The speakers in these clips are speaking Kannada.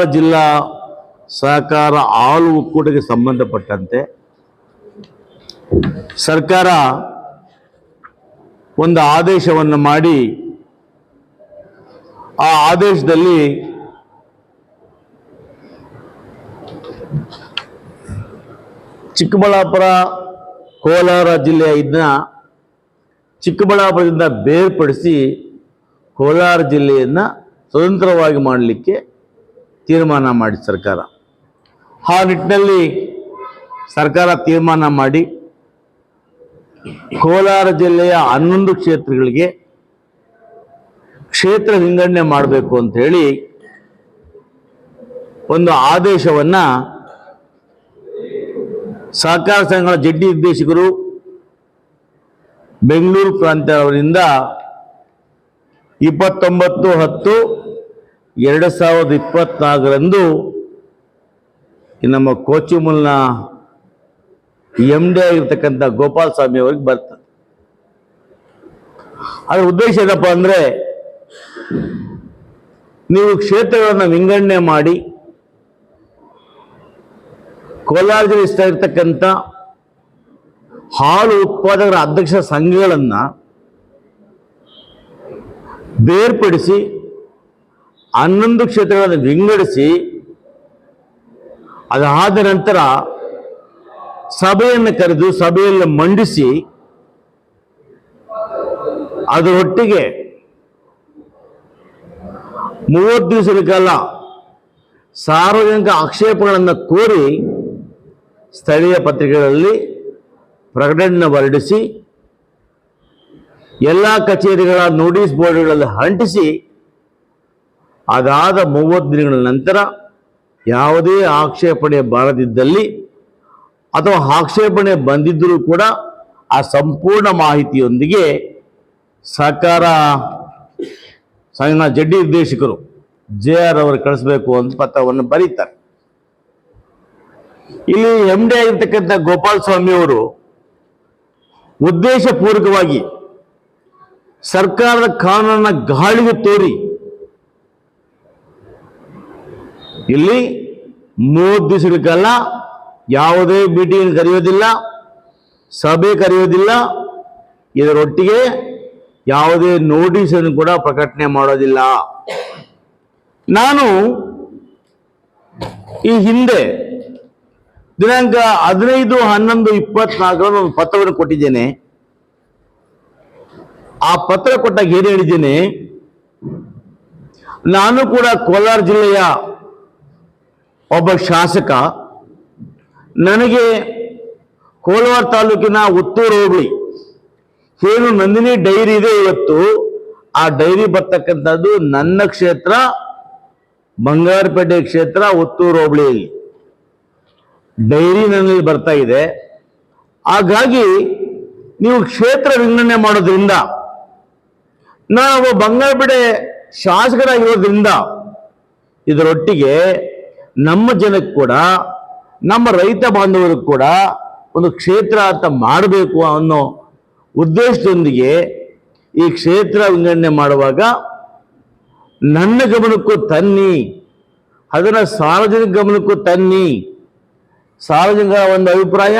ಕೋಲಾರ ಜಿಲ್ಲಾ ಸಹಕಾರ ಹಾಲು ಒಕ್ಕೂಟಕ್ಕೆ ಸಂಬಂಧಪಟ್ಟಂತೆ ಸರ್ಕಾರ ಒಂದು ಆದೇಶವನ್ನು ಮಾಡಿ, ಆ ಆದೇಶದಲ್ಲಿ ಚಿಕ್ಕಬಳ್ಳಾಪುರ, ಕೋಲಾರ ಜಿಲ್ಲೆಯ ಇದನ್ನ ಚಿಕ್ಕಬಳ್ಳಾಪುರದಿಂದ ಬೇರ್ಪಡಿಸಿ ಕೋಲಾರ ಜಿಲ್ಲೆಯನ್ನು ಸ್ವತಂತ್ರವಾಗಿ ಮಾಡಲಿಕ್ಕೆ ತೀರ್ಮಾನ ಮಾಡಿ ಸರ್ಕಾರ. ಆ ನಿಟ್ಟಿನಲ್ಲಿ ಸರ್ಕಾರ ತೀರ್ಮಾನ ಮಾಡಿ ಕೋಲಾರ ಜಿಲ್ಲೆಯ ಹನ್ನೊಂದು ಕ್ಷೇತ್ರಗಳಿಗೆ ಕ್ಷೇತ್ರ ವಿಂಗಡಣೆ ಮಾಡಬೇಕು ಅಂತ ಹೇಳಿ ಒಂದು ಆದೇಶವನ್ನ ಸಹಕಾರ ಸಂಘಗಳ ಜಡ್ಡಿ ನಿರ್ದೇಶಕರು ಬೆಂಗಳೂರು ಪ್ರಾಂತ್ಯವರಿಂದ ಇಪ್ಪತ್ತೊಂಬತ್ತು ಹತ್ತು ಎರಡು ಸಾವಿರದ ಇಪ್ಪತ್ತ್ನಾಲ್ಕರಂದು ನಮ್ಮ ಕೋಚಿಮುಲ್ನ ಎಂ ಡಿ ಆಗಿರ್ತಕ್ಕಂಥ ಗೋಪಾಲ್ ಸ್ವಾಮಿ ಅವ್ರಿಗೆ ಬರ್ತದೆ. ಅದರ ಉದ್ದೇಶ ಏನಪ್ಪ ಅಂದರೆ ನೀವು ಕ್ಷೇತ್ರಗಳನ್ನು ವಿಂಗಡಣೆ ಮಾಡಿ ಕೋಲಾರ ಜಿಲ್ಲೆ ಇಷ್ಟ ಇರ್ತಕ್ಕಂಥ ಹಾಲು ಉತ್ಪಾದಕರ ಅಧ್ಯಕ್ಷ ಸಂಘಗಳನ್ನು ಬೇರ್ಪಡಿಸಿ ಹನ್ನೊಂದು ಕ್ಷೇತ್ರಗಳನ್ನು ವಿಂಗಡಿಸಿ, ಅದಾದ ನಂತರ ಸಭೆಯನ್ನು ಕರೆದು ಸಭೆಯಲ್ಲಿ ಮಂಡಿಸಿ ಅದರೊಟ್ಟಿಗೆ ಮೂವತ್ತು ದಿವಸದ ಕಾಲ ಸಾರ್ವಜನಿಕ ಆಕ್ಷೇಪಗಳನ್ನು ಕೋರಿ ಸ್ಥಳೀಯ ಪತ್ರಿಕೆಗಳಲ್ಲಿ ಪ್ರಕಟಣೆ ಹೊರಡಿಸಿ, ಎಲ್ಲ ಕಚೇರಿಗಳ ನೋಟಿಸ್ ಬೋರ್ಡ್ಗಳಲ್ಲಿ ಅಂಟಿಸಿ ಅದಾದ ಮೂವತ್ತು ದಿನಗಳ ನಂತರ ಯಾವುದೇ ಆಕ್ಷೇಪಣೆ ಬಾರದಿದ್ದಲ್ಲಿ ಅಥವಾ ಆಕ್ಷೇಪಣೆ ಬಂದಿದ್ದರೂ ಕೂಡ ಆ ಸಂಪೂರ್ಣ ಮಾಹಿತಿಯೊಂದಿಗೆ ಸರ್ಕಾರ ಸಂಘ ಜಡ್ಡಿ ನಿರ್ದೇಶಕರು ಜೆ ಆರ್ ಅವರು ಕಳಿಸ್ಬೇಕು ಅಂತ ಪತ್ರವನ್ನು ಬರೀತಾರೆ. ಇಲ್ಲಿ ಎಂ ಡಿ ಆಗಿರ್ತಕ್ಕಂಥ ಅವರು ಉದ್ದೇಶಪೂರ್ವಕವಾಗಿ ಸರ್ಕಾರದ ಕಾನೂನನ್ನ ಗಾಳಿಗೆ ತೋರಿ ಇಲ್ಲಿ ಮೂರು ದಿವಸಗಳ ಯಾವುದೇ ಮೀಟಿಂಗ್ ಕರೆಯೋದಿಲ್ಲ, ಸಭೆ ಕರೆಯೋದಿಲ್ಲ, ಇದರೊಟ್ಟಿಗೆ ಯಾವುದೇ ನೋಟಿಸ್ ಅನ್ನು ಕೂಡ ಪ್ರಕಟಣೆ ಮಾಡೋದಿಲ್ಲ. ನಾನು ಈ ಹಿಂದೆ ದಿನಾಂಕ ಹದಿನೈದು, ಹನ್ನೊಂದು ಇಪ್ಪತ್ನಾಲ್ಕರಂದು ಒಂದು ಪತ್ರವನ್ನು ಕೊಟ್ಟಿದ್ದೇನೆ. ಆ ಪತ್ರ ಕೊಟ್ಟಾಗ ಏನು ಹೇಳಿದ್ದೇನೆ? ನಾನು ಕೂಡ ಕೋಲಾರ ಜಿಲ್ಲೆಯ ಒಬ್ಬ ಶಾಸಕ, ನನಗೆ ಕೋಲಾರ ತಾಲೂಕಿನ ಉತ್ತೂರು ಹೋಗ್ಲಿ. ಏನು ನಂದಿನಿ ಡೈರಿ ಇದೆ ಇವತ್ತು. ಆ ಡೈರಿ ಬರ್ತಕ್ಕಂಥದ್ದು ನನ್ನ ಕ್ಷೇತ್ರ, ಬಂಗಾರಪೇಟೆ ಕ್ಷೇತ್ರ, ಉತ್ತೂರು ಹೋಬಳಿಯಲ್ಲಿ ಡೈರಿ ನನ್ನಲ್ಲಿ ಬರ್ತಾ ಇದೆ. ಹಾಗಾಗಿ ನೀವು ಕ್ಷೇತ್ರ ವಿಂಗಡಣೆ ಮಾಡೋದ್ರಿಂದ, ನಾವು ಬಂಗಾರಪೇಟೆ ಶಾಸಕರಾಗಿರೋದ್ರಿಂದ, ಇದರೊಟ್ಟಿಗೆ ನಮ್ಮ ಜನಕ್ಕೆ ಕೂಡ, ನಮ್ಮ ರೈತ ಬಾಂಧವರಿಗೆ ಕೂಡ ಒಂದು ಕ್ಷೇತ್ರ ಅಂತ ಮಾಡಬೇಕು ಅನ್ನೋ ಉದ್ದೇಶದೊಂದಿಗೆ ಈ ಕ್ಷೇತ್ರ ವಿಂಗಡಣೆ ಮಾಡುವಾಗ ನನ್ನ ಗಮನಕ್ಕೂ ತನ್ನಿ, ಅದನ್ನು ಸಾರ್ವಜನಿಕ ಗಮನಕ್ಕೂ ತನ್ನಿ. ಸಾರ್ವಜನಿಕ ಒಂದು ಅಭಿಪ್ರಾಯ,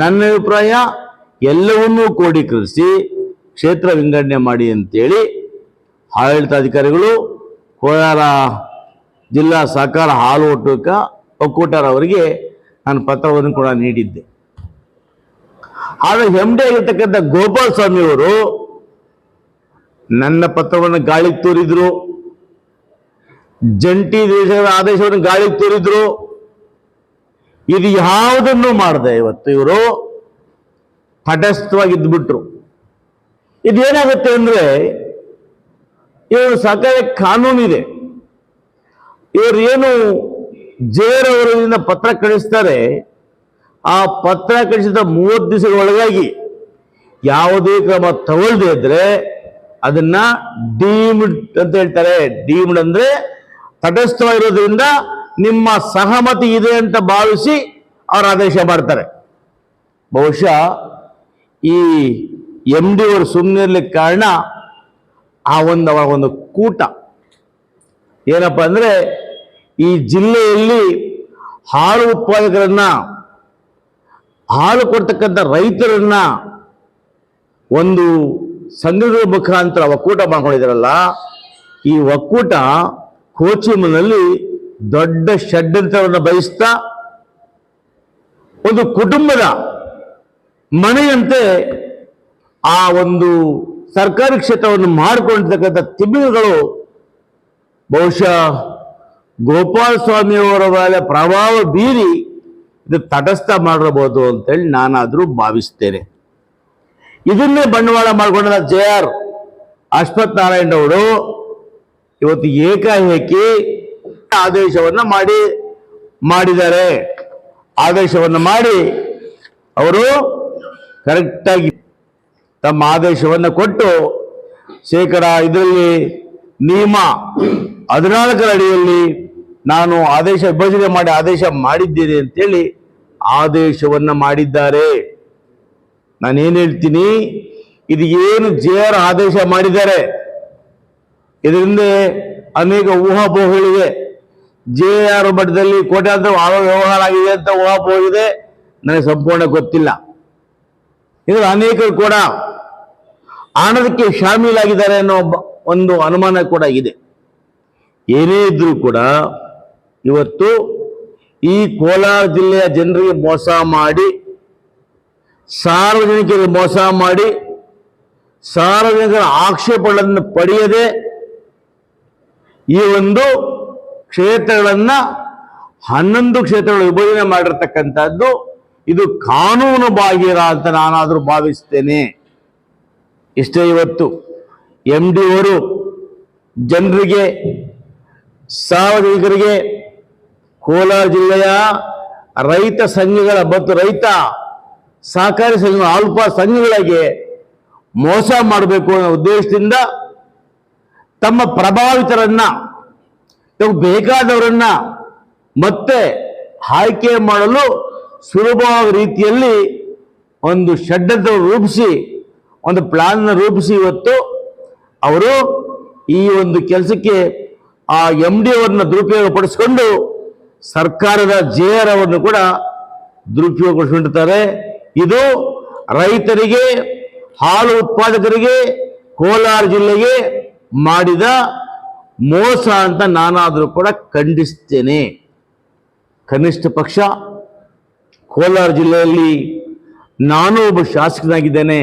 ನನ್ನ ಅಭಿಪ್ರಾಯ ಎಲ್ಲವನ್ನೂ ಕ್ರೋಢೀಕರಿಸಿ ಕ್ಷೇತ್ರ ವಿಂಗಡಣೆ ಮಾಡಿ ಅಂತೇಳಿ, ಆಡಳಿತಾಧಿಕಾರಿಗಳು ಕೋಲಾರ ಜಿಲ್ಲಾ ಸಹಕಾರ ಹಾಲು ಒಟ್ಟುಕ ಒಕ್ಕೂಟರವರಿಗೆ ನಾನು ಪತ್ರವನ್ನು ಕೂಡ ನೀಡಿದ್ದೆ. ಆದರೆ ಡಿ ಆಗಿರ್ತಕ್ಕಂಥ ಗೋಪಾಲ್ ಸ್ವಾಮಿ ಅವರು ನನ್ನ ಪತ್ರವನ್ನು ಗಾಳಿಗೆ ತೋರಿದ್ರು, ಜಂಟಿ ದೇಶದ ಆದೇಶವನ್ನು ಗಾಳಿಗೆ ತೋರಿದ್ರು, ಇದು ಯಾವುದನ್ನು ಮಾಡಿದೆ ಇವತ್ತು ಇವರು ತಟಸ್ಥವಾಗಿದ್ದುಬಿಟ್ರು ಇದೇನಾಗುತ್ತೆ ಅಂದ್ರೆ, ಇವರು ಸಕಲ ಕಾನೂನಿದೆ. ಇವರು ಏನು ಜೇರವರಿಂದ ಪತ್ರ ಕಳಿಸ್ತಾರೆ, ಆ ಪತ್ರ ಕಳಿಸಿದ ಮೂವತ್ತು ದಿವಸದ ಒಳಗಾಗಿ ಯಾವುದೇ ಕ್ರಮ ತಗೊಳ್ದೇ ಇದ್ರೆ ಅದನ್ನ ಡೀಮ್ಡ್ ಅಂತ ಹೇಳ್ತಾರೆ. ಡೀಮ್ಡ್ ಅಂದ್ರೆ ತಟಸ್ಥವಾಗಿರೋದ್ರಿಂದ ನಿಮ್ಮ ಸಹಮತಿ ಇದೆ ಅಂತ ಭಾವಿಸಿ ಅವ್ರು ಆದೇಶ ಮಾಡ್ತಾರೆ. ಬಹುಶಃ ಈ ಎಂ ಡಿ ಅವರು ಸುಮ್ಮನೆ ಇರ್ಲಿಕ್ಕೆ ಕಾರಣ ಆ ಒಂದು ಅವರ ಒಂದು ಕೂಟ. ಏನಪ್ಪ ಅಂದ್ರೆ ಈ ಜಿಲ್ಲೆಯಲ್ಲಿ ಹಾಲು ಉತ್ಪಾದಕರನ್ನ, ಹಾಲು ಕೊಡ್ತಕ್ಕಂಥ ರೈತರನ್ನ ಒಂದು ಸಂಘದ ಮುಖಾಂತರ ಒಕ್ಕೂಟ ಮಾಡ್ಕೊಂಡಿದ್ದಾರಲ್ಲ, ಈ ಒಕ್ಕೂಟ ಕೋಚಿಮನಲ್ಲಿ ದೊಡ್ಡ ಷಡ್ಯಂತ್ರವನ್ನು ಬಯಸ್ತಾ ಒಂದು ಕುಟುಂಬದ ಮನೆಯಂತೆ ಆ ಒಂದು ಸರ್ಕಾರಿ ಕ್ಷೇತ್ರವನ್ನು ಮಾಡಿಕೊಂಡಿರ್ತಕ್ಕಂಥ ತಿಮಿಂಗಗಳು ಬಹುಶಃ ಗೋಪಾಲ ಸ್ವಾಮಿಯವರ ಮೇಲೆ ಪ್ರಭಾವ ಬೀರಿ ಇದು ತಟಸ್ಥ ಮಾಡಿರಬಹುದು ಅಂತೇಳಿ ನಾನಾದರೂ ಭಾವಿಸ್ತೇನೆ. ಇದನ್ನೇ ಬಂಡವಾಳ ಮಾಡಿಕೊಂಡ ಜೆ ಆರ್ ಅಶ್ವಥ್ ನಾರಾಯಣ ಅವರು ಇವತ್ತು ಏಕಾಏಕಿ ಆದೇಶವನ್ನ ಮಾಡಿ, ಮಾಡಿದ್ದಾರೆ. ಆದೇಶವನ್ನು ಮಾಡಿ ಅವರು ಕರೆಕ್ಟಾಗಿ ತಮ್ಮ ಆದೇಶವನ್ನು ಕೊಟ್ಟು ಶೇಕಡ ಇದರಲ್ಲಿ ನಿಯಮ ಹದಿನಾಲ್ಕರ ಅಡಿಯಲ್ಲಿ ನಾನು ಆದೇಶ ವಿಭಜನೆ ಮಾಡಿ ಆದೇಶ ಮಾಡಿದ್ದೇನೆ ಅಂತೇಳಿ ಆದೇಶವನ್ನು ಮಾಡಿದ್ದಾರೆ. ನಾನೇನು ಹೇಳ್ತೀನಿ? ಇದು ಏನು ಜೆ ಆರ್ ಆದೇಶ ಮಾಡಿದ್ದಾರೆ? ಇದರಿಂದ ಅನೇಕ ಊಹಾಪೋಹಗಳಿವೆ. ಜೆ ಆರ್ ಮಟ್ಟದಲ್ಲಿ ಕೋಟ್ಯಾಂತರ ವ್ಯವಹಾರ ಆಗಿದೆ ಅಂತ ಊಹಾಪೋಹ ಇದೆ. ನನಗೆ ಸಂಪೂರ್ಣ ಗೊತ್ತಿಲ್ಲ. ಇದರ ಅನೇಕರು ಕೂಡ ಹಣದಕ್ಕೆ ಶಾಮೀಲಾಗಿದ್ದಾರೆ ಅನ್ನೋ ಒಂದು ಅನುಮಾನ ಕೂಡ ಇದೆ. ಏನೇ ಇದ್ರೂ ಕೂಡ ಇವತ್ತು ಈ ಕೋಲಾರ ಜಿಲ್ಲೆಯ ಜನರಿಗೆ ಮೋಸ ಮಾಡಿ, ಸಾರ್ವಜನಿಕರಿಗೆ ಮೋಸ ಮಾಡಿ, ಸಾರ್ವಜನಿಕರ ಆಕ್ಷೇಪಗಳನ್ನು ಪಡೆಯದೆ ಈ ಒಂದು ಕ್ಷೇತ್ರಗಳನ್ನು ಹನ್ನೊಂದು ಕ್ಷೇತ್ರಗಳು ವಿಭಜನೆ ಮಾಡಿರ್ತಕ್ಕಂಥದ್ದು ಇದು ಕಾನೂನು ಬಾಹಿರ ಅಂತ ನಾನಾದರೂ ಭಾವಿಸ್ತೇನೆ. ಇಷ್ಟೇ ಇವತ್ತು ಎಂ ಡಿ ಅವರು ಜನರಿಗೆ, ಸಾರ್ವಜನಿಕರಿಗೆ ಕೋಲಾರ ಜಿಲ್ಲೆಯ ರೈತ ಸಂಘಗಳ ಮತ್ತು ರೈತ ಸಹಕಾರಿ ಸಂಘ, ಅಲ್ಪ ಸಂಘಗಳಿಗೆ ಮೋಸ ಮಾಡಬೇಕು ಅನ್ನೋ ಉದ್ದೇಶದಿಂದ ತಮ್ಮ ಪ್ರಭಾವಿತರನ್ನ, ತಮಗೆ ಬೇಕಾದವರನ್ನ ಮತ್ತೆ ಆಯ್ಕೆ ಮಾಡಲು ಸುಲಭವಾದ ರೀತಿಯಲ್ಲಿ ಒಂದು ಷಡ್ಯಂತ್ರ ರೂಪಿಸಿ, ಒಂದು ಪ್ಲಾನ್ ರೂಪಿಸಿ ಇವತ್ತು ಅವರು ಈ ಒಂದು ಕೆಲಸಕ್ಕೆ ಆ ಎಂ ಡಿ ಅವರನ್ನ ದುರುಪಯೋಗಪಡಿಸಿಕೊಂಡು ಸರ್ಕಾರದ ಜೆ ಆರ್ ಅವನ್ನು ಕೂಡ ದುರುಪಯೋಗಪಡಿಸಿಕೊಂಡಿರ್ತಾರೆ ಇದು ರೈತರಿಗೆ, ಹಾಲು ಉತ್ಪಾದಕರಿಗೆ, ಕೋಲಾರ ಜಿಲ್ಲೆಗೆ ಮಾಡಿದ ಮೋಸ ಅಂತ ನಾನಾದರೂ ಕೂಡ ಖಂಡಿಸ್ತೇನೆ. ಕನಿಷ್ಠ ಪಕ್ಷ, ಕೋಲಾರ ಜಿಲ್ಲೆಯಲ್ಲಿ ನಾನು ಒಬ್ಬ ಶಾಸಕನಾಗಿದ್ದೇನೆ.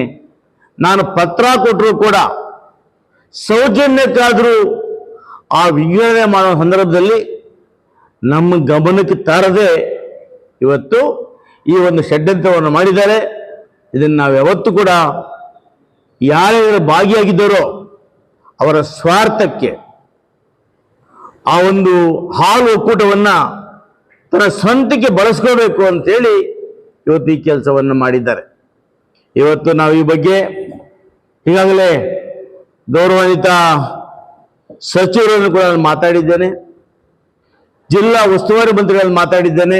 ನಾನು ಪತ್ರ ಕೊಟ್ಟರು ಕೂಡ ಸೌಜನ್ಯಕ್ಕಾದರೂ ಆ ವಿಂಗಡಣೆ ಮಾಡೋ ಸಂದರ್ಭದಲ್ಲಿ ನಮ್ಮ ಗಮನಕ್ಕೆ ತಾರದೆ ಇವತ್ತು ಈ ಒಂದು ಷಡ್ಯಂತ್ರವನ್ನು ಮಾಡಿದ್ದಾರೆ. ಇದನ್ನು ನಾವು ಯಾವತ್ತೂ ಕೂಡ ಯಾರ್ಯಾರು ಭಾಗಿಯಾಗಿದ್ದಾರೋ ಅವರ ಸ್ವಾರ್ಥಕ್ಕೆ ಆ ಒಂದು ಹಾಲು ಒಕ್ಕೂಟವನ್ನು ತನ್ನ ಸ್ವಂತಕ್ಕೆ ಬಳಸ್ಕೋಬೇಕು ಅಂತೇಳಿ ಇವತ್ತು ಈ ಕೆಲಸವನ್ನು ಮಾಡಿದ್ದಾರೆ. ಇವತ್ತು ನಾವು ಈ ಬಗ್ಗೆ ಈಗಾಗಲೇ ಗೌರವಾನ್ವಿತ ಸಚಿವರನ್ನು ಕೂಡ ಮಾತಾಡಿದ್ದೇನೆ. ಜಿಲ್ಲಾ ಉಸ್ತುವಾರಿ ಮಂತ್ರಿಗಳಲ್ಲಿ ಮಾತಾಡಿದ್ದೇನೆ.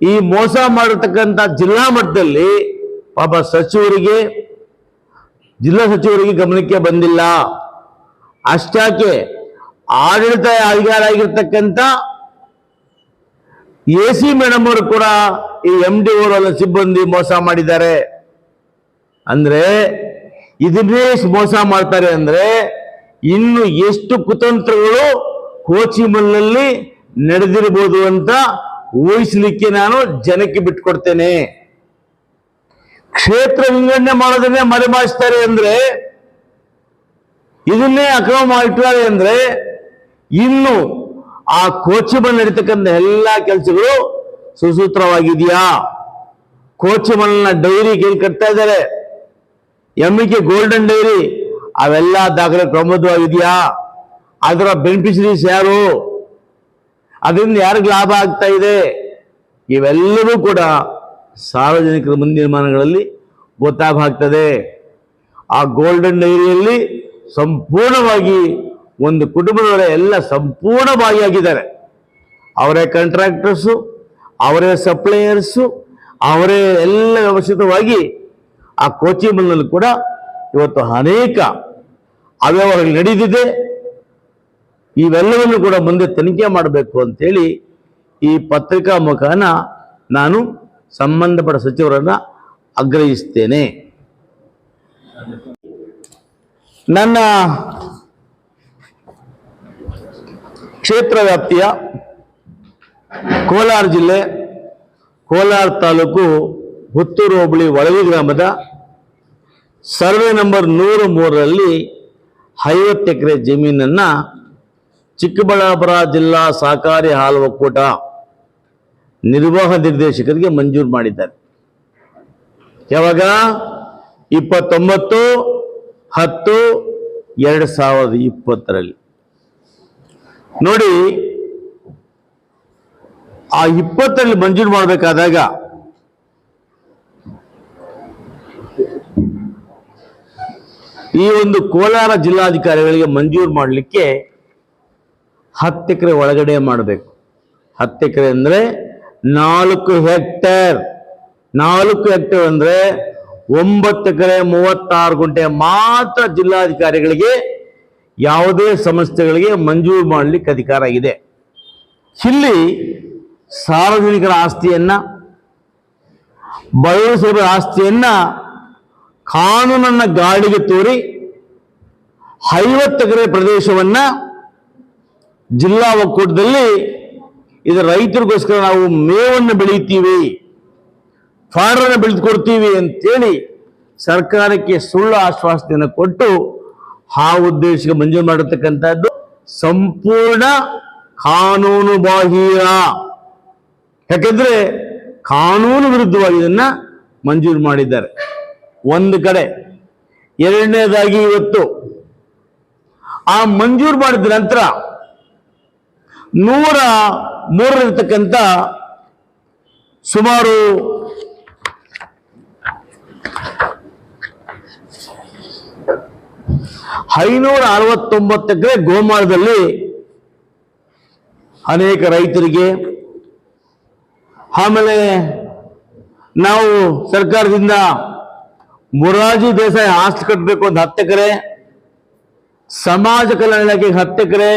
ಈ ಮೋಸ ಮಾಡಿರ್ತಕ್ಕಂಥ ಜಿಲ್ಲಾ ಮಟ್ಟದಲ್ಲಿ ಪಾಪ ಸಚಿವರಿಗೆ, ಜಿಲ್ಲಾ ಸಚಿವರಿಗೆ ಗಮನಕ್ಕೆ ಬಂದಿಲ್ಲ. ಅಷ್ಟಾಕೆ ಆಡಳಿತ ಅಧಿಕಾರ ಆಗಿರ್ತಕ್ಕಂಥ ಎ ಸಿ ಮೇಡಮ್ ಅವರು ಕೂಡ ಈ ಎಂ ಡಿ ಅವರ ಸಿಬ್ಬಂದಿ ಮೋಸ ಮಾಡಿದ್ದಾರೆ. ಅಂದ್ರೆ ಇದನ್ನೇ ಮೋಸ ಮಾಡ್ತಾರೆ ಅಂದ್ರೆ ಇನ್ನು ಎಷ್ಟು ಕುತಂತ್ರಗಳು ಕೋಚಿಮಲ್ನಲ್ಲಿ ನಡೆದಿರಬಹುದು ಅಂತ ಊಹಿಸಲಿಕ್ಕೆ ನಾನು ಜನಕ್ಕೆ ಬಿಟ್ಕೊಡ್ತೇನೆ. ಕ್ಷೇತ್ರ ವಿಂಗಡಣೆ ಮಾಡೋದನ್ನೇ ಮರೆಮಾಚ್ತಾರೆ ಅಂದ್ರೆ, ಇದನ್ನೇ ಅಕ್ರಮ ಮಾಡಿಟ್ಟಾರೆ ಅಂದ್ರೆ, ಇನ್ನು ಆ ಕೋಚಿಮಲ್ ನಡೀತಕ್ಕಂಥ ಎಲ್ಲಾ ಕೆಲಸಗಳು ಸುಸೂತ್ರವಾಗಿದೆಯಾ? ಕೋಚಿಮಲ್ನ ಡೈರಿ ಕೇಳಿ ಕಟ್ತಾ ಇದ್ದಾರೆ. ಎಮ್ಮಿಕೆ ಗೋಲ್ಡನ್ ಡೈರಿ ಅವೆಲ್ಲ ದಾಖಲೆ ಕ್ರಮಬದ್ಧವಾಗಿದೆಯಾ ಅದರ ಬೆನಿಫಿಷರೀಸ್ ಯಾರು? ಅದರಿಂದ ಯಾರಿಗೆ ಲಾಭ ಆಗ್ತಾ ಇದೆ? ಇವೆಲ್ಲವೂ ಕೂಡ ಸಾರ್ವಜನಿಕರ ಮುಂದಿನ ನಿರ್ಮಾಣಗಳಲ್ಲಿ ಗೊತ್ತಾಗ್ತದೆ ಆ ಗೋಲ್ಡನ್ ಡೈರಿಯಲ್ಲಿ ಸಂಪೂರ್ಣವಾಗಿ ಒಂದು ಕುಟುಂಬದವರ ಎಲ್ಲ ಸಂಪೂರ್ಣ ಭಾಗಿಯಾಗಿದ್ದಾರೆ ಅವರೇ ಕಾಂಟ್ರಾಕ್ಟರ್ಸು ಅವರೇ ಸಪ್ಲೈಯರ್ಸು ಅವರೇ ಎಲ್ಲ ವ್ಯವಸ್ಥಿತವಾಗಿ ಆ ಕೋಚಿಂಗ್ನಲ್ಲಿ ಕೂಡ ಇವತ್ತು ಅನೇಕ ಅವ್ಯವಹಾರಗಳು ನಡೆದಿದೆ. ಇವೆಲ್ಲವನ್ನು ಕೂಡ ಮುಂದೆ ತನಿಖೆ ಮಾಡಬೇಕು ಅಂತೇಳಿ ಈ ಪತ್ರಿಕಾ ಮುಖಾನ ನಾನು ಸಂಬಂಧಪಟ್ಟ ಸಚಿವರನ್ನು ಆಗ್ರಹಿಸ್ತೇನೆ. ನನ್ನ ಕ್ಷೇತ್ರ ವ್ಯಾಪ್ತಿಯ ಕೋಲಾರ ಜಿಲ್ಲೆ, ಕೋಲಾರ ತಾಲೂಕು ಹುತ್ತೂರು ಹೋಬಳಿ ಒಳವಿ ಗ್ರಾಮದ ಸರ್ವೆ ನಂಬರ್ ನೂರು ಮೂರರಲ್ಲಿ ಐವತ್ತು ಎಕರೆ ಜಮೀನನ್ನ ಚಿಕ್ಕಬಳ್ಳಾಪುರ ಜಿಲ್ಲಾ ಸಹಕಾರಿ ಹಾಲು ಒಕ್ಕೂಟ ನಿರ್ವಾಹ ನಿರ್ದೇಶಕರಿಗೆ ಮಂಜೂರು ಮಾಡಿದ್ದಾರೆ. ಯಾವಾಗ? ಇಪ್ಪತ್ತೊಂಬತ್ತು, ಹತ್ತು, ಎರಡು ಸಾವಿರದ ಇಪ್ಪತ್ತರಲ್ಲಿ. ನೋಡಿ, ಆ ಇಪ್ಪತ್ತರಲ್ಲಿ ಮಂಜೂರು ಮಾಡಬೇಕಾದಾಗ ಈ ಒಂದು ಕೋಲಾರ ಜಿಲ್ಲಾಧಿಕಾರಿಗಳಿಗೆ ಮಂಜೂರು ಮಾಡಲಿಕ್ಕೆ ಹತ್ತು ಎಕರೆ ಒಳಗಡೆ ಮಾಡಬೇಕು. ಹತ್ತು ಎಕರೆ ಅಂದರೆ ನಾಲ್ಕು ಹೆಕ್ಟೇರ್. ನಾಲ್ಕು ಹೆಕ್ಟೇರ್ ಅಂದರೆ ಒಂಬತ್ತು ಎಕರೆ ಮೂವತ್ತಾರು ಗುಂಟೆ ಮಾತ್ರ ಜಿಲ್ಲಾಧಿಕಾರಿಗಳಿಗೆ ಯಾವುದೇ ಸಂಸ್ಥೆಗಳಿಗೆ ಮಂಜೂರು ಮಾಡಲಿಕ್ಕೆ ಅಧಿಕಾರ ಇದೆ. ಇಲ್ಲಿ ಸಾರ್ವಜನಿಕರ ಆಸ್ತಿಯನ್ನು ಬಯಲು ಆಸ್ತಿಯನ್ನು ಕಾನೂನನ್ನು ಗಾಡಿಗೆ ತೋರಿ ಐವತ್ತು ಎಕರೆ ಪ್ರದೇಶವನ್ನ ಜಿಲ್ಲಾ ಒಕ್ಕೂಟದಲ್ಲಿ ಇದು ರೈತರಿಗೋಸ್ಕರ ನಾವು ಮೇವನ್ನು ಬೆಳೀತೀವಿ ಫಾಡರನ್ನು ಬೆಳೆದುಕೊಡ್ತೀವಿ ಅಂತೇಳಿ ಸರ್ಕಾರಕ್ಕೆ ಸುಳ್ಳು ಆಶ್ವಾಸನೆಯನ್ನು ಕೊಟ್ಟು ಆ ಉದ್ದೇಶಕ್ಕೆ ಮಂಜೂರು ಮಾಡತಕ್ಕಂಥದ್ದು ಸಂಪೂರ್ಣ ಕಾನೂನು ಬಾಹಿರ ಯಾಕೆಂದ್ರೆ ಕಾನೂನು ವಿರುದ್ಧವಾಗಿ ಇದನ್ನ ಮಂಜೂರು ಮಾಡಿದ್ದಾರೆ. ಒಂದು ಕಡೆ, ಎರಡನೇದಾಗಿ ಇವತ್ತು ಆ ಮಂಜೂರು ಮಾಡಿದ ನಂತರ ನೂರ ಮೂರರಿರ್ತಕ್ಕಂಥ ಸುಮಾರು ಐನೂರ ಅರವತ್ತೊಂಬತ್ತಕ್ಕೆ ಗೋಮಾಳದಲ್ಲಿ ಅನೇಕ ರೈತರಿಗೆ, ಆಮೇಲೆ ನಾವು ಸರ್ಕಾರದಿಂದ ಮುರಾಜಿ ದೇಸಾಯಿ ಆಸ್ತಿ ಕಟ್ಟಬೇಕು ಅಂತ ಹತ್ತು ಎಕರೆ, ಸಮಾಜ ಕಲ್ಯಾಣ ಇಲಾಖೆಗೆ ಹತ್ತು ಎಕರೆ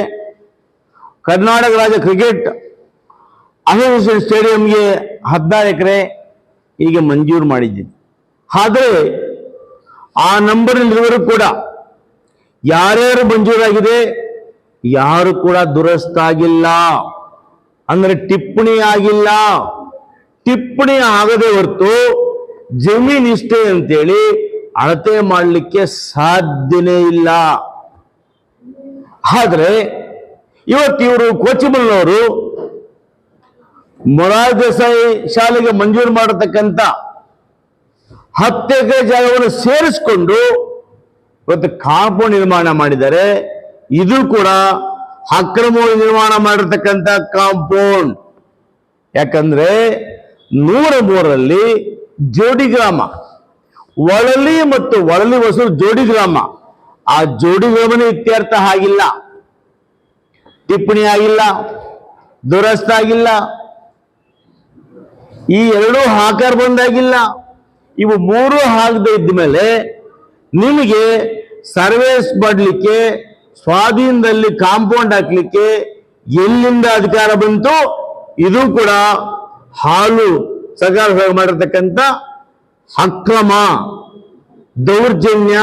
ಕರ್ನಾಟಕ ರಾಜ್ಯ ಕ್ರಿಕೆಟ್ ಅಸೋಸಿಯೇಷನ್ ಸ್ಟೇಡಿಯಂಗೆ ಹದಿನಾರು ಎಕರೆ ಈಗ ಮಂಜೂರು ಮಾಡಿದ್ದೀನಿ. ಆದರೆ ಆ ನಂಬರ್ನಲ್ಲಿರುವರು ಕೂಡ ಯಾರ್ಯಾರು ಮಂಜೂರಾಗಿದೆ ಯಾರು ಕೂಡ ದುರಸ್ತಾಗಿಲ್ಲ ಅಂದರೆ ಟಿಪ್ಪಣಿ ಆಗಿಲ್ಲ. ಟಿಪ್ಪಣಿ ಆಗದೆ ಹೊರತು ಜಮೀನ್ ಇಷ್ಟೇ ಅಂತೇಳಿ ಅಳತೆ ಮಾಡಲಿಕ್ಕೆ ಸಾಧ್ಯನೇ ಇಲ್ಲ. ಆದ್ರೆ ಇವತ್ತು ಇವರು ಕೋಚಿಮಲ್ನವರು ಮೊರಾರ್ ದೇಸಾಯಿ ಶಾಲೆಗೆ ಮಂಜೂರು ಮಾಡತಕ್ಕಂಥ ಹತ್ತು ಎಕರೆ ಜಾಗವನ್ನು ಸೇರಿಸಿಕೊಂಡು ಇವತ್ತು ಕಾಂಪೌಂಡ್ ನಿರ್ಮಾಣ ಮಾಡಿದ್ದಾರೆ. ಇದು ಕೂಡ ಅಕ್ರಮವಾಗಿ ನಿರ್ಮಾಣ ಮಾಡಿರ್ತಕ್ಕಂಥ ಕಾಂಪೌಂಡ್. ಯಾಕಂದ್ರೆ ನೂರ ಮೂರರಲ್ಲಿ ಜೋಡಿ ಗ್ರಾಮ. ಒಳಲಿ ಮತ್ತು ಒಳಲಿ ಹೊಸೂರು ಜೋಡಿ ಗ್ರಾಮ. ಆ ಜೋಡಿ ಗ್ರಾಮನೇ ಇತ್ಯರ್ಥ ಆಗಿಲ್ಲ. ಟಿಪ್ಪಣಿ ಆಗಿಲ್ಲ ದುರಸ್ತಾಗಿಲ್ಲ ಈ ಎರಡೂ ಹಾಕರ್ ಬಂದಾಗಿಲ್ಲ. ಇವು ಮೂರು ಹಾಕದೇ ಇದ್ದ ಮೇಲೆ ನಿಮಗೆ ಸರ್ವೇಸ್ ಮಾಡಲಿಕ್ಕೆ, ಸ್ವಾಧೀನದಲ್ಲಿ ಕಾಂಪೌಂಡ್ ಹಾಕ್ಲಿಕ್ಕೆ ಎಲ್ಲಿಂದ ಅಧಿಕಾರ ಬಂತು? ಇದು ಕೂಡ ಹಾಲು ಸರ್ಕಾರ ಮಾಡಿರ್ತಕ್ಕಂಥ ಅಕ್ರಮ ದೌರ್ಜನ್ಯ,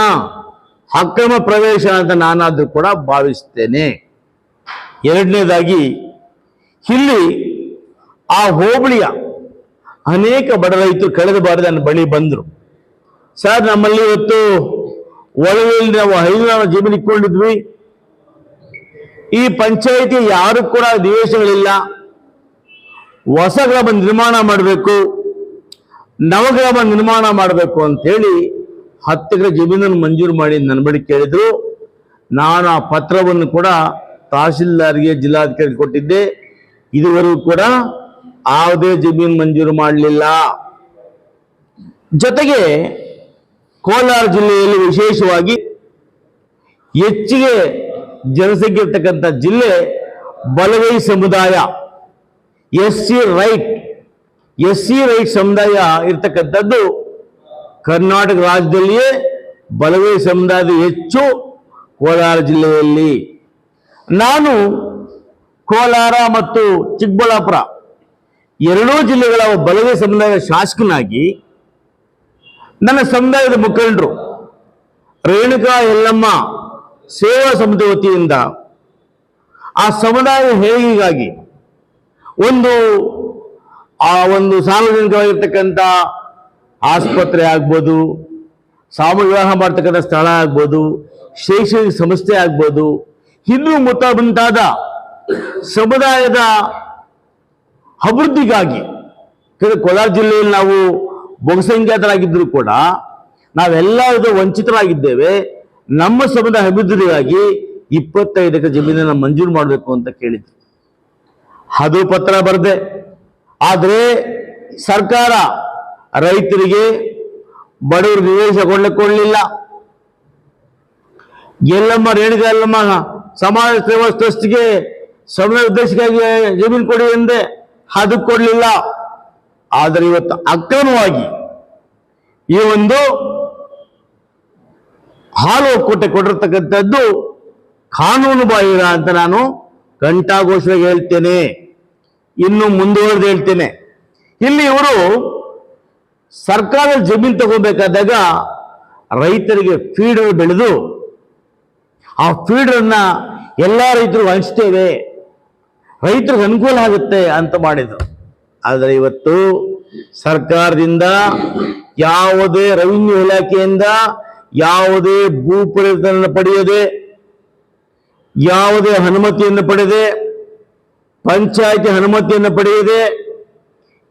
ಅಕ್ರಮ ಪ್ರವೇಶ ಅಂತ ನಾನಾದ್ರೂ ಕೂಡ ಭಾವಿಸ್ತೇನೆ. ಎರಡನೇದಾಗಿ, ಇಲ್ಲಿ ಆ ಹೋಬಳಿಯ ಅನೇಕ ಬಡ ರೈತರು ಕಳೆದ ಬಾರಿ ನನ್ನ ಬಳಿ ಬಂದರು. ಸರ್, ನಮ್ಮಲ್ಲಿ ಇವತ್ತು ಒಳಗೆಯಲ್ಲಿ ನಾವು ಜಮೀನು ಇಟ್ಕೊಂಡಿದ್ವಿ. ಈ ಪಂಚಾಯಿತಿ ಯಾರು ಕೂಡ ನಿವೇಶಗಳಿಲ್ಲ ಹೊಸ ಗ್ರಾಮ ನಿರ್ಮಾಣ ಮಾಡಬೇಕು, ನವಗ್ರಾಮ ನಿರ್ಮಾಣ ಮಾಡಬೇಕು ಅಂತೇಳಿ ಹತ್ತು ಎಕರೆ ಜಮೀನನ್ನು ಮಂಜೂರು ಮಾಡಿ ನನ್ನ ಬಳಿ ಕೇಳಿದ್ರು. ನಾನು ಆ ಪತ್ರವನ್ನು ಕೂಡ ತಹಶೀಲ್ದಾರ್ಗೆ ಜಿಲ್ಲಾಧಿಕಾರಿ ಕೊಟ್ಟಿದ್ದೆ. ಇದುವರೆಗೂ ಕೂಡ ಯಾವುದೇ ಜಮೀನು ಮಂಜೂರು ಮಾಡಲಿಲ್ಲ. ಜೊತೆಗೆ ಕೋಲಾರ ಜಿಲ್ಲೆಯಲ್ಲಿ ವಿಶೇಷವಾಗಿ ಹೆಚ್ಚಿಗೆ ಜನಸಂಖ್ಯೆ ಇರ್ತಕ್ಕಂಥ ಜಿಲ್ಲೆ ಬಲಗೈ ಸಮುದಾಯ, S C right, S C right ಸಮುದಾಯ ಇರ್ತಕ್ಕಂಥದ್ದು ಕರ್ನಾಟಕ ರಾಜ್ಯದಲ್ಲಿಯೇ ಬಲಗೈ ಸಮುದಾಯದ ಹೆಚ್ಚು ಕೋಲಾರ ಜಿಲ್ಲೆಯಲ್ಲಿ. ನಾನು ಕೋಲಾರ ಮತ್ತು ಚಿಕ್ಕಬಳ್ಳಾಪುರ ಎರಡೂ ಜಿಲ್ಲೆಗಳ ಬಲಗೈ ಸಮುದಾಯದ ಶಾಸಕನಾಗಿ ನನ್ನ ಸಮುದಾಯದ ಮುಖಂಡರು ರೇಣುಕಾ ಎಲ್ಲಮ್ಮ ಸೇವಾ ಸಮಿತಿ ವತಿಯಿಂದ ಆ ಸಮುದಾಯ ಹೇಗಿಗಾಗಿ ಒಂದು, ಆ ಒಂದು ಸಾರ್ವಜನಿಕವಾಗಿರ್ತಕ್ಕಂಥ ಆಸ್ಪತ್ರೆ ಆಗ್ಬೋದು, ಸಾಮೂಹಿಕ ವಿವಾಹ ಮಾಡ್ತಕ್ಕಂಥ ಸ್ಥಳ ಆಗ್ಬೋದು, ಶೈಕ್ಷಣಿಕ ಸಂಸ್ಥೆ ಆಗ್ಬೋದು ಇನ್ನೂ ಮುತ್ತ ಮುಂತಾದ ಸಮುದಾಯದ ಅಭಿವೃದ್ಧಿಗಾಗಿ ಕೋಲಾರ ಜಿಲ್ಲೆಯಲ್ಲಿ ನಾವು ಬಹುಸಂಖ್ಯಾತರಾಗಿದ್ದರೂ ಕೂಡ ನಾವೆಲ್ಲ ವಂಚಿತರಾಗಿದ್ದೇವೆ. ನಮ್ಮ ಸಮುದಾಯ ಅಭಿವೃದ್ಧಿಗಾಗಿ ಇಪ್ಪತ್ತೈದು ಎಕರೆ ಜಮೀನನ್ನು ಮಂಜೂರು ಮಾಡಬೇಕು ಅಂತ ಕೇಳಿದ್ರು ಅದು ಪತ್ರ ಬರದೆ. ಆದರೆ ಸರ್ಕಾರ ರೈತರಿಗೆ ಬಡವರು ನಿವೇಶ ಕೊಡ್ಲಿಲ್ಲ. ಎಲ್ಲಮ್ಮ ರೇಣುಕಾ, ಎಲ್ಲಮ್ಮ ಸಮಾಜ ಸೇವಾ ಟ್ರಸ್ಟ್ಗೆ ಸಮಯ ಉದ್ದೇಶಕ್ಕಾಗಿ ಜಮೀನು ಕೊಡಿ ಎಂದೇ ಅದು ಕೊಡಲಿಲ್ಲ. ಆದರೆ ಇವತ್ತು ಅಕ್ರಮವಾಗಿ ಈ ಒಂದು ಹಾಲು ಒಕ್ಕೂಟ ಕೊಟ್ಟಿರ್ತಕ್ಕಂಥದ್ದು ಕಾನೂನು ಬಾಹಿರ ಅಂತ ನಾನು ಘಂಟಾಘೋಷವಾಗಿ ಹೇಳ್ತೇನೆ. ಇನ್ನು ಮುಂದುವರೆದು ಹೇಳ್ತೇನೆ. ಇಲ್ಲಿ ಇವರು ಸರ್ಕಾರದ ಜಮೀನು ತಗೋಬೇಕಾದಾಗ ರೈತರಿಗೆ ಫೀಡ್ ಬೆಳೆದು ಆ ಫೀಲ್ಡನ್ನು ಎಲ್ಲ ರೈತರು ಹಂಚ್ತೇವೆ, ರೈತರಿಗೆ ಅನುಕೂಲ ಆಗುತ್ತೆ ಅಂತ ಮಾಡಿದ್ರು. ಆದರೆ ಇವತ್ತು ಸರ್ಕಾರದಿಂದ ಯಾವುದೇ ರೆವಿನ್ಯೂ ಇಲಾಖೆಯಿಂದ ಯಾವುದೇ ಭೂ ಪಡೆಯದೆ, ಯಾವುದೇ ಅನುಮತಿಯನ್ನು ಪಡೆಯದೆ, ಪಂಚಾಯತಿ ಅನುಮತಿಯನ್ನು ಪಡೆಯದೆ,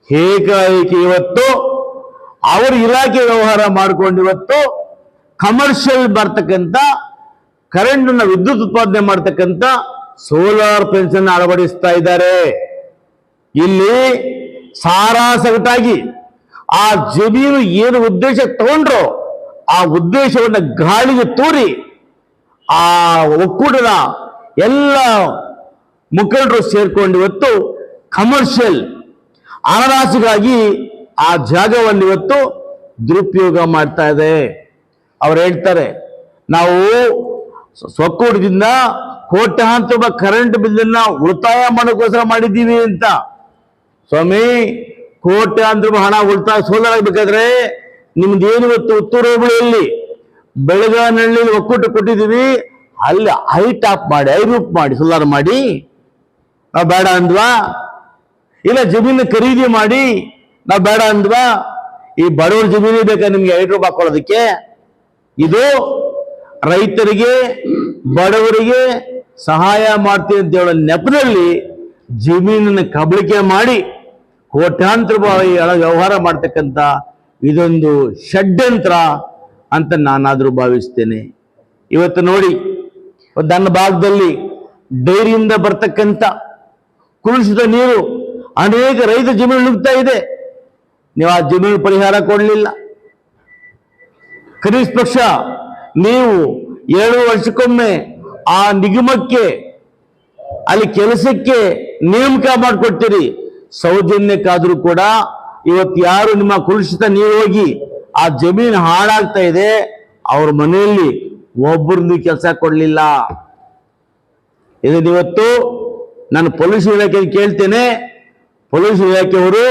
ಏಕಾಏಕಿ ಇವತ್ತು ಅವರ ಇಲಾಖೆ ವ್ಯವಹಾರ ಮಾಡಿಕೊಂಡು ಇವತ್ತು ಕಮರ್ಷಿಯಲ್ ಬರ್ತಕ್ಕಂಥ ಕರೆಂಟ್ ಅನ್ನು ವಿದ್ಯುತ್ ಉತ್ಪಾದನೆ ಮಾಡತಕ್ಕಂತ ಸೋಲಾರ್ ಪೆನ್ಷನ್ ಅಳವಡಿಸ್ತಾ ಇದ್ದಾರೆ. ಇಲ್ಲಿ ಸಾರಾಸಗಟಾಗಿ ಆ ಜಮೀನು ಏನು ಉದ್ದೇಶ ತಗೊಂಡ್ರೋ ಆ ಉದ್ದೇಶವನ್ನು ಗಾಳಿಗೆ ತೂರಿ ಆ ಒಕ್ಕೂಟದ ಎಲ್ಲ ಮುಖಂಡರು ಸೇರ್ಕೊಂಡು ಇವತ್ತು ಕಮರ್ಷಿಯಲ್ ಅನರಾಸಿಗಾಗಿ ಆ ಜಾಗವನ್ನು ಇವತ್ತು ದುರುಪಯೋಗ ಮಾಡ್ತಾ ಇದೆ. ಅವ್ರು ಹೇಳ್ತಾರೆ, ನಾವು ಸ್ವಕ್ಕೂಟದಿಂದ ಒಬ್ಬ ಕರೆಂಟ್ ಬಿಲ್ಲನ್ನ ಉಳಿತಾಯ ಮಾಡೋಕ್ಕೋಸ್ಕರ ಮಾಡಿದ್ದೀವಿ ಅಂತ. ಸ್ವಾಮಿ ಕೋಟ್ಯಾಂತರ ಹಣ ಉಳಿತಾಯ ಸೋಲಾರ್ ಆಗ್ಬೇಕಾದ್ರೆ ನಿಮ್ದು ಏನು ಇವತ್ತು ಉತ್ತೂರು ಹೋಬಳಿಯಲ್ಲಿ ಬೆಳಗಾವಿನಲ್ಲಿ ಒಕ್ಕೂಟ ಕೊಟ್ಟಿದ್ದೀವಿ, ಅಲ್ಲಿ ಐ ಟಾಪ್ ಮಾಡಿ ಐ ರೂಪ್ ಮಾಡಿ ಸೋಲಾರ್ ಮಾಡಿ. ನಾವು ಬೇಡ ಅಂದ್ವಾ. ಇಲ್ಲ, ಜಮೀನು ಖರೀದಿ ಮಾಡಿ ನಾವು ಬೇಡ ಅಂದ್ವಾ. ಈ ಬಡವರ ಜಮೀನೇ ಬೇಕಾ ನಿಮ್ಗೆ ಐದು ರೂಪಾಯಿ ಹಾಕೊಳ್ಳೋದಕ್ಕೆ? ಇದು ರೈತರಿಗೆ, ಬಡವರಿಗೆ ಸಹಾಯ ಮಾಡ್ತೀವಿ ಅಂತ ಹೇಳೋ ನೆಪದಲ್ಲಿ ಜಮೀನನ್ನು ಕಬಳಿಕೆ ಮಾಡಿ ಕೋಟ್ಯಾಂತರ ವ್ಯವಹಾರ ಮಾಡ್ತಕ್ಕಂಥ ಇದೊಂದು ಷಡ್ಯಂತ್ರ ಅಂತ ನಾನಾದರೂ ಭಾವಿಸ್ತೇನೆ. ಇವತ್ತು ನೋಡಿ ನನ್ನ ಭಾಗದಲ್ಲಿ ಡೈರಿಯಿಂದ ಬರ್ತಕ್ಕಂಥ ಕುಳಿಸಿದ ನೀರು ಅನೇಕ ರೈತ ಜಮೀನು ನುಗ್ತಾ ಇದೆ. ನೀವು ಆ ಜಮೀನು ಪರಿಹಾರ ಕೊಡಲಿಲ್ಲ. ಕನಿಷ್ಠ ಪಕ್ಷ ನೀವು ಎರಡು ವರ್ಷಕ್ಕೊಮ್ಮೆ ಆ ನಿಗಮಕ್ಕೆ, ಅಲ್ಲಿ ಕೆಲಸಕ್ಕೆ ನೇಮಕ ಮಾಡಿಕೊಡ್ತೀರಿ. ಸೌಜನ್ಯಕ್ಕಾದರೂ ಕೂಡ ಇವತ್ತು ಯಾರು ನಿಮ್ಮ ಕುಲುಷಿತ ನೀರು ಹೋಗಿ ಆ ಜಮೀನು ಹಾಳಾಗ್ತಾ ಇದೆ, ಅವ್ರ ಮನೆಯಲ್ಲಿ ಒಬ್ಬರನ್ನು ಕೆಲಸ ಕೊಡಲಿಲ್ಲ. ಇದನ್ನಿವತ್ತು ನಾನು ಪೊಲೀಸ್ ಇಲಾಖೆ ಕೇಳ್ತೇನೆ. ಪೊಲೀಸ್ ಇಲಾಖೆಯವರು,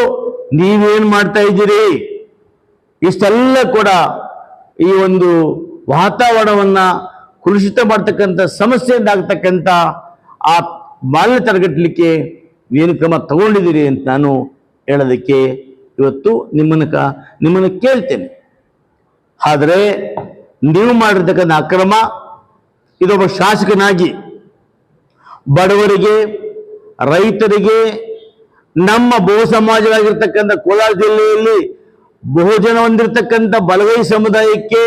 ನೀವೇನು ಮಾಡ್ತಾ ಇದ್ದೀರಿ? ಇಷ್ಟೆಲ್ಲ ಕೂಡ ಈ ಒಂದು ವಾತಾವರಣವನ್ನ ಕಲುಷಿತ ಮಾಡ್ತಕ್ಕಂಥ ಸಮಸ್ಯೆಯಿಂದ ಆಗ್ತಕ್ಕಂಥ ಆ ಮಾಲಿನ್ಯ ತಡೆಗಟ್ಟಲಿಕ್ಕೆ ಏನು ಕ್ರಮ ತಗೊಂಡಿದ್ದೀರಿ ಅಂತ ನಾನು ಹೇಳೋದಕ್ಕೆ ಇವತ್ತು ನಿಮ್ಮನ್ನು ಕ, ನಿಮ್ಮನ್ನು ಕೇಳ್ತೇನೆ. ಆದರೆ ನೀವು ಮಾಡಿರ್ತಕ್ಕಂಥ ಅಕ್ರಮ, ಇದೊಬ್ಬ ಶಾಸಕನಾಗಿ ಬಡವರಿಗೆ, ರೈತರಿಗೆ, ನಮ್ಮ ಬಹು ಸಮಾಜವಾಗಿರ್ತಕ್ಕಂಥ ಕೋಲಾರ ಜಿಲ್ಲೆಯಲ್ಲಿ ಬಹುಜನ ಹೊಂದಿರತಕ್ಕಂಥ ಬಲಗೈ ಸಮುದಾಯಕ್ಕೆ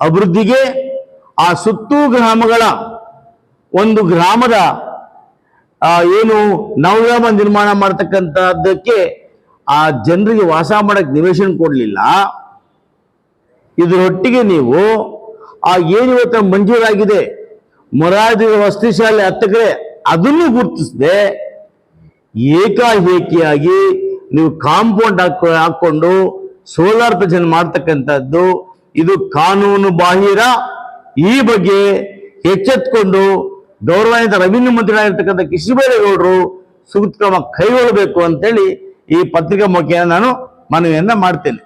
ಅಭಿವೃದ್ಧಿಗೆ ಆ ಸುತ್ತೂ ಗ್ರಾಮಗಳ ಒಂದು ಗ್ರಾಮದ ಏನು ನವಗ್ರಾಮ ನಿರ್ಮಾಣ ಮಾಡ್ತಕ್ಕಂಥದ್ದಕ್ಕೆ ಆ ಜನರಿಗೆ ವಾಸ ಮಾಡಕ್ಕೆ ನಿವೇಶನ ಕೊಡಲಿಲ್ಲ. ಇದರೊಟ್ಟಿಗೆ ನೀವು ಆ ಏನು ಇವತ್ತು ಮಂಜೂರಾಗಿದೆ ಮೊರಾದಿ ವಸತಿ ಶಾಲೆ ಹತ್ತಕರೆ ಅದನ್ನು ಗುರುತಿಸದೆ ಏಕಾಏಕಿಯಾಗಿ ನೀವು ಕಾಂಪೌಂಡ್ ಹಾಕೊ ಹಾಕೊಂಡು ಸೋಲಾರ್ ಪ್ರಜನ್ ಮಾಡ್ತಕ್ಕಂಥದ್ದು ಇದು ಕಾನೂನು ಬಾಹಿರ. ಈ ಬಗ್ಗೆ ಎಚ್ಚೆತ್ಕೊಂಡು ಗೌರವಾನ್ವಿತ ರೆವಿನ್ಯೂ ಮಂತ್ರಿಗಳಾಗಿರ್ತಕ್ಕಂಥ ಕೃಷ್ಣಬೈರೇಗೌಡರು ಸೂಕ್ತ ಕ್ರಮ ಕೈಗೊಳ್ಳಬೇಕು ಅಂತೇಳಿ ಈ ಪತ್ರಿಕಾ ಮುಖೇನ ನಾನು ಮನವಿಯನ್ನ ಮಾಡ್ತೇನೆ.